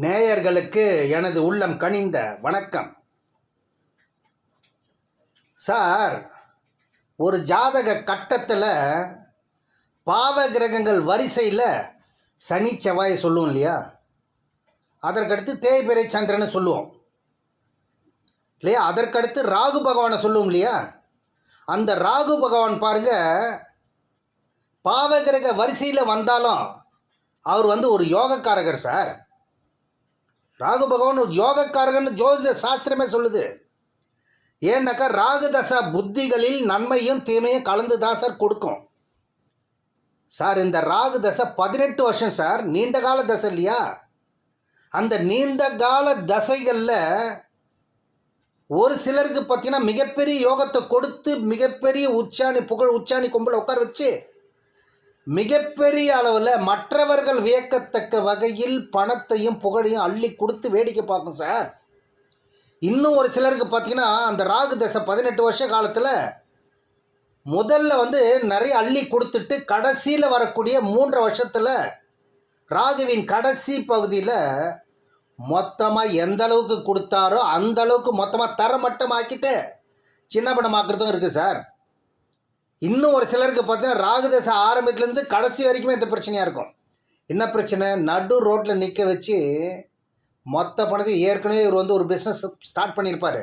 நேயர்களுக்கு எனது உள்ளம் கனிந்த வணக்கம். சார் ஒரு ஜாதக கட்டத்தில் பாவ கிரகங்கள் வரிசையில் சனி செவ்வாயை சொல்லுவோம் இல்லையா? அதற்கடுத்து தேய்பிரை சந்திரனை சொல்லுவோம். இல்லையா? அதற்கடுத்து ராகு பகவானை சொல்லுவோம் இல்லையா? அந்த ராகு பகவான் பாருங்க பாவகிரக வரிசையில் வந்தாலும் அவர் வந்து ஒரு யோகக்காரகர் சார். ராகு பகவான் ஒரு யோகக்காரகன்னு ஜோதிட சாஸ்திரமே சொல்லுது. ஏன்னாக்கா ராகு தசா புத்திகளில் நன்மையும் தீமையும் கலந்து தான் சார் கொடுக்கும். சார் இந்த ராகு தசை பதினெட்டு வருஷம் சார் நீண்ட கால தசை இல்லையா? அந்த நீண்ட கால தசைகளில் ஒரு சிலருக்கு பார்த்தீங்கன்னா மிகப்பெரிய யோகத்தை கொடுத்து மிகப்பெரிய உச்சாணி புகழ் உச்சாணி கும்பல உட்கார வச்சு மிகப்பெரிய அளவில் மற்றவர்கள் வியக்கத்தக்க வகையில் பணத்தையும் புகழையும் அள்ளி கொடுத்து வேடிக்கை பார்க்கும் சார். இன்னும் ஒரு சிலருக்கு பார்த்தீங்கன்னா அந்த ராகு தசை பதினெட்டு வருஷ காலத்தில் முதல்ல வந்து நிறைய அள்ளி கொடுத்துட்டு கடைசியில் வரக்கூடிய மூன்று வருஷத்தில் ராகுவின் கடைசி பகுதியில் மொத்தமாக எந்த அளவுக்கு கொடுத்தாரோ அந்த அளவுக்கு மொத்தமாக தரமட்டமாக்கிட்டு சின்ன பணமாக்குறதும் இருக்குது சார். இன்னும் ஒரு சிலருக்கு பார்த்தீங்கன்னா ராகுதசை ஆரம்பத்துலேருந்து கடைசி வரைக்குமே இந்த பிரச்சனையாக இருக்கும். என்ன பிரச்சனை? நடு ரோட்டில் நிற்க வச்சு மொத்த பணத்தை ஏற்கனவே இவர் வந்து ஒரு பிஸ்னஸ் ஸ்டார்ட் பண்ணியிருப்பார்.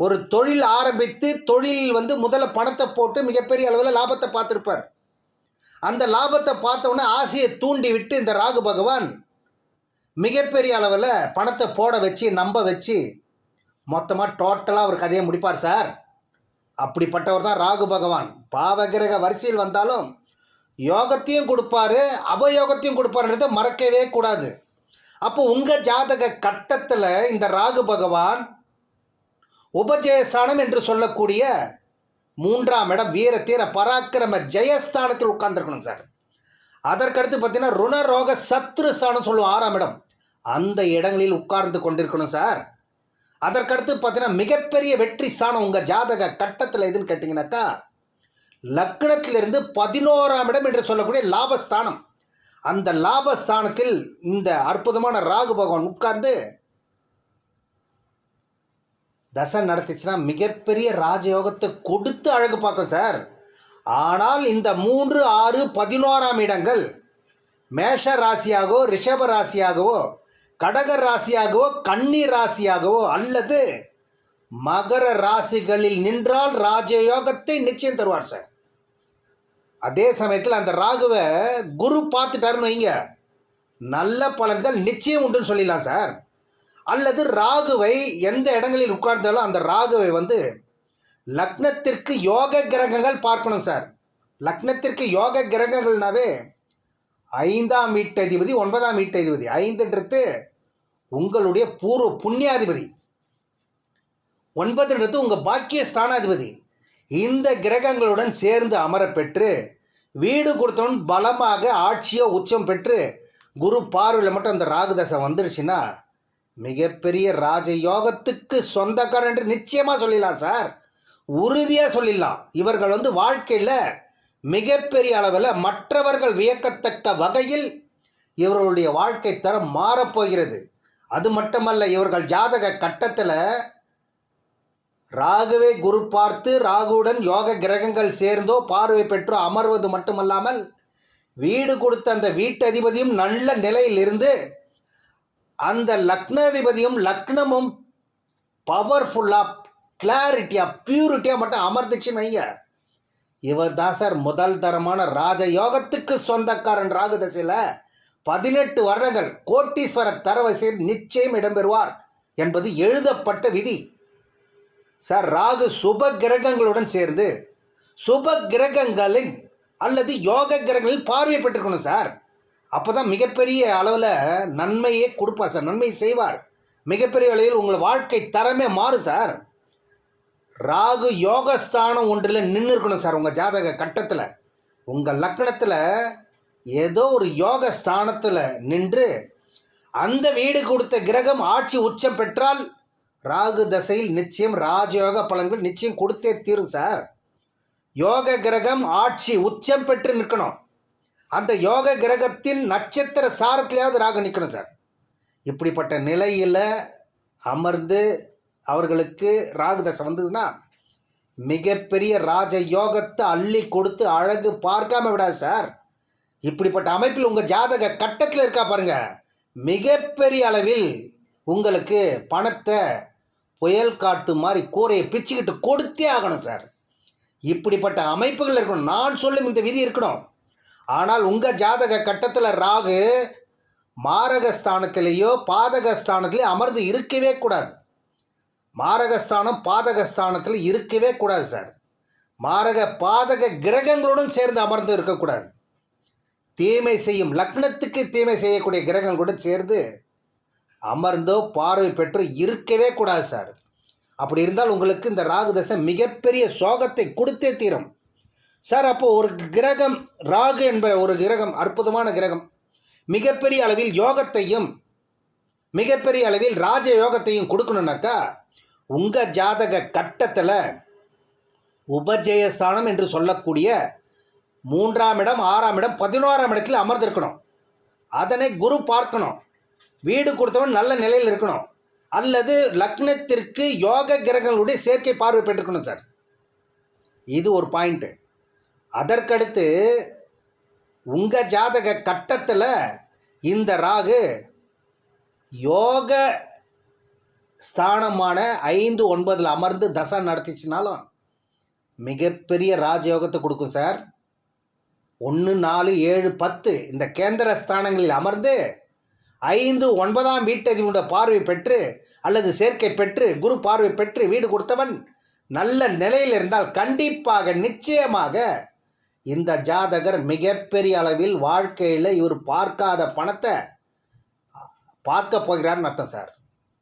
ஒரு தொழில் ஆரம்பித்து தொழில் வந்து முதல்ல பணத்தை போட்டு மிகப்பெரிய அளவில் லாபத்தை பார்த்துருப்பார். அந்த லாபத்தை பார்த்தோன்னே ஆசையை தூண்டி விட்டு இந்த ராகு பகவான் மிகப்பெரிய அளவில் பணத்தை போட வச்சு நம்ப வச்சு மொத்தமாக டோட்டலாக அவர் கதையை முடிப்பார் சார். அப்படிப்பட்டவர் தான் ராகு பகவான். பாவகிரக வரிசையில் வந்தாலும் யோகத்தையும் கொடுப்பாரு அபயோகத்தையும் கொடுப்பாருன்றதை மறக்கவே கூடாது. அப்போ உங்கள் ஜாதக கட்டத்தில் இந்த ராகு பகவான் உபஜயஸ்தானம் என்று சொல்லக்கூடிய மூன்றாம் இடம் வீர தீர பராக்கிரம ஜெயஸ்தானத்தில் உட்கார்ந்துருக்கணும் சார். அதற்கடுத்து பார்த்தீங்கன்னா ருணரோக சத்ரு ஸ்தானம் சொல்லுவோம் ஆறாம் இடம். அந்த இடங்களில் உட்கார்ந்து கொண்டிருக்கணும் சார். அதற்கடுத்து பார்த்தீங்கன்னா மிகப்பெரிய வெற்றி ஸ்தானம் உங்கள் ஜாதக கட்டத்தில் எதுன்னு கேட்டிங்கனாக்கா லக்னத்திலிருந்து பதினோராம் இடம் என்று சொல்லக்கூடிய லாபஸ்தானம். அந்த லாபஸ்தானத்தில் இந்த அற்புதமான ராகு பகவான் உட்கார்ந்து தசை நடத்துச்சுன்னா மிகப்பெரிய ராஜயோகத்தை கொடுத்து அழகு பார்க்கும் சார். ஆனால் இந்த மூன்று ஆறு பதினோராம் இடங்கள் மேஷ ராசியாகவோ ரிஷப ராசியாகவோ கடக ராசியாகவோ கன்னி ராசியாகவோ அல்லது மகர ராசிகளில் நின்றால் ராஜயோகத்தை நிச்சயம் தருவார் சார். அதே சமயத்தில் அந்த ராகுவை குரு பார்த்துட்டாருன்னு வைங்க. நல்ல பலன்கள் நிச்சயம் உண்டுன்னு சொல்லிடலாம் சார். அல்லது ராகுவை எந்த இடங்களில் உட்கார்ந்தாலும் அந்த ராகுவை வந்து லக்னத்திற்கு யோக கிரகங்கள் பார்க்கணும் சார். லக்னத்திற்கு யோக கிரகங்கள்னாவே ஐந்தாம் வீட்டதிபதி ஒன்பதாம் வீட்டதிபதி. ஐந்துன்றது உங்களுடைய பூர்வ புண்ணியாதிபதி. ஒன்பதுன்றது உங்கள் பாக்கிய ஸ்தானாதிபதி. இந்த கிரகங்களுடன் சேர்ந்து அமர பெற்று வீடு கொடுத்தவன் பலமாக ஆட்சியோ உச்சம் பெற்று குரு பார்வையில் மட்டும் அந்த ராகுதசை வந்துடுச்சுன்னா மிகப்பெரிய ராஜயோகத்துக்கு சொந்தக்காரன் என்று நிச்சயமாக சொல்லிடலாம் சார். உறுதியாக சொல்லிடலாம். இவர்கள் வந்து வாழ்க்கையில் மிகப்பெரிய அளவில் மற்றவர்கள் வியக்கத்தக்க வகையில் இவர்களுடைய வாழ்க்கை தரம் மாறப்போகிறது அது மட்டுமல்ல இவர்கள் ஜாதக கட்டத்தில் ராகுவை குரு பார்த்து ராகுவுடன் யோக கிரகங்கள் சேர்ந்தோ பார்வை பெற்றோ அமர்வது மட்டுமல்லாமல் வீடு கொடுத்த அந்த வீட்டதிபதியும் நல்ல நிலையில் இருந்து அந்த லக்னாதிபதியும் லக்னமும் பவர்ஃபுல்லாக கிளாரிட்டியாக பியூரிட்டியாக மட்டும் அமர்ந்துச்சுன்னு வைங்க. இவர் தான் சார் முதல் தரமான ராஜ யோகத்துக்கு சொந்தக்காரன் ராகு தசையில் பதினெட்டு வருடங்கள் கோட்டீஸ்வர தரவரிசையில் நிச்சயம் இடம்பெறுவார் என்பது எழுதப்பட்ட விதி. சார் ராகு சுப கிரகங்களுடன் சேர்ந்து சுப கிரகங்களின் அல்லது யோக கிரகங்களில் பார்வை பெற்றுக்கணும் சார். அப்போ தான் மிகப்பெரிய அளவில் நன்மையே கொடுப்பார் சார் நன்மை செய்வார். மிகப்பெரிய அளவில் உங்கள் வாழ்க்கை தரமே மாறும் சார். ராகு யோகஸ்தானம் ஒன்றில் நின்று இருக்கணும் சார் உங்கள் ஜாதக கட்டத்தில். உங்கள் லக்கணத்தில் ஏதோ ஒரு யோக ஸ்தானத்தில் நின்று அந்த வீடு கொடுத்த கிரகம் ஆட்சி உச்சம் பெற்றால் ராகு தசையில் நிச்சயம் ராஜயோக பலன்கள் நிச்சயம் கொடுத்தே தீரும் சார். யோக கிரகம் ஆட்சி உச்சம் பெற்று நிற்கணும். அந்த யோக கிரகத்தின் நட்சத்திர சாரத்திலேயாவது ராகு நிற்கணும் சார். இப்படிப்பட்ட நிலையில் அமர்ந்து அவர்களுக்கு ராகு தசை வந்ததுன்னா மிகப்பெரிய ராஜ யோகத்தை அள்ளி கொடுத்து அழகு பார்க்காம விடாது சார். இப்படிப்பட்ட அமைப்பில் உங்கள் ஜாதக கட்டத்தில் இருக்கா பாருங்க. மிகப்பெரிய அளவில் உங்களுக்கு பணத்தை புயல் காட்டு மாதிரி கூரையை பிச்சுக்கிட்டு கொடுத்தே ஆகணும் சார். இப்படிப்பட்ட அமைப்புகள் இருக்கணும். நான் சொல்லும் இந்த விதி இருக்கணும். ஆனால் உங்கள் ஜாதக கட்டத்தில் ராகு மாரகஸ்தானத்திலேயோ பாதகஸ்தானத்திலேயோ அமர்ந்து இருக்கவே கூடாது. மாரகஸ்தானம் பாதகஸ்தானத்தில் இருக்கவே கூடாது சார் மாரக பாதக கிரகங்களுடன் சேர்ந்து அமர்ந்து இருக்கக்கூடாது. தீமை செய்யும் லக்னத்துக்கு தீமை செய்யக்கூடிய கிரகங்களுடன் சேர்ந்து அமர்ந்தோ பார்வை பெற்று இருக்கவே கூடாது சார் அப்படி இருந்தால் உங்களுக்கு இந்த ராகு தசை மிகப்பெரிய சோகத்தை கொடுத்தே தீரும். சார் அப்போது ஒரு கிரகம் ராகு என்ப ஒரு கிரகம் அற்புதமான கிரகம் மிகப்பெரிய அளவில் யோகத்தையும் மிகப்பெரிய அளவில் ராஜ யோகத்தையும் கொடுக்கணுன்னாக்கா உங்கள் ஜாதக கட்டத்தில் உபஜயஸ்தானம் என்று சொல்லக்கூடிய மூன்றாம் இடம் ஆறாம் இடம் பதினோராம் இடத்தில் அமர்ந்திருக்கணும். அதனை குரு பார்க்கணும். வீடு கொடுத்தவன் நல்ல நிலையில் இருக்கணும். அல்லது லக்னத்திற்கு யோக கிரகங்களுடைய சேர்க்கை பார்வை பெற்றுக்கணும் சார். இது ஒரு பாயிண்ட்டு அதற்கடுத்து உங்கள் ஜாதக கட்டத்தில் இந்த ராகு யோக ஸ்தானமான ஐந்து ஒன்பதில் அமர்ந்து தசை நடத்திச்சுனாலும் மிகப்பெரிய ராஜயோகத்தை கொடுக்கும் சார். ஒன்று நாலு ஏழு பத்து இந்த கேந்திர ஸ்தானங்களில் அமர்ந்து ஐந்து ஒன்பதாம் வீட்டதிவுடைய பார்வை பெற்று அல்லது சேர்க்கை பெற்று குரு பார்வை பெற்று வீடு கொடுத்தவன் நல்ல நிலையில் இருந்தால் கண்டிப்பாக நிச்சயமாக இந்த ஜாதகர் மிகப்பெரிய அளவில் வாழ்க்கையில் இவர் பார்க்காத பணத்தை பார்க்க போகிறார்னு அர்த்தம் சார்.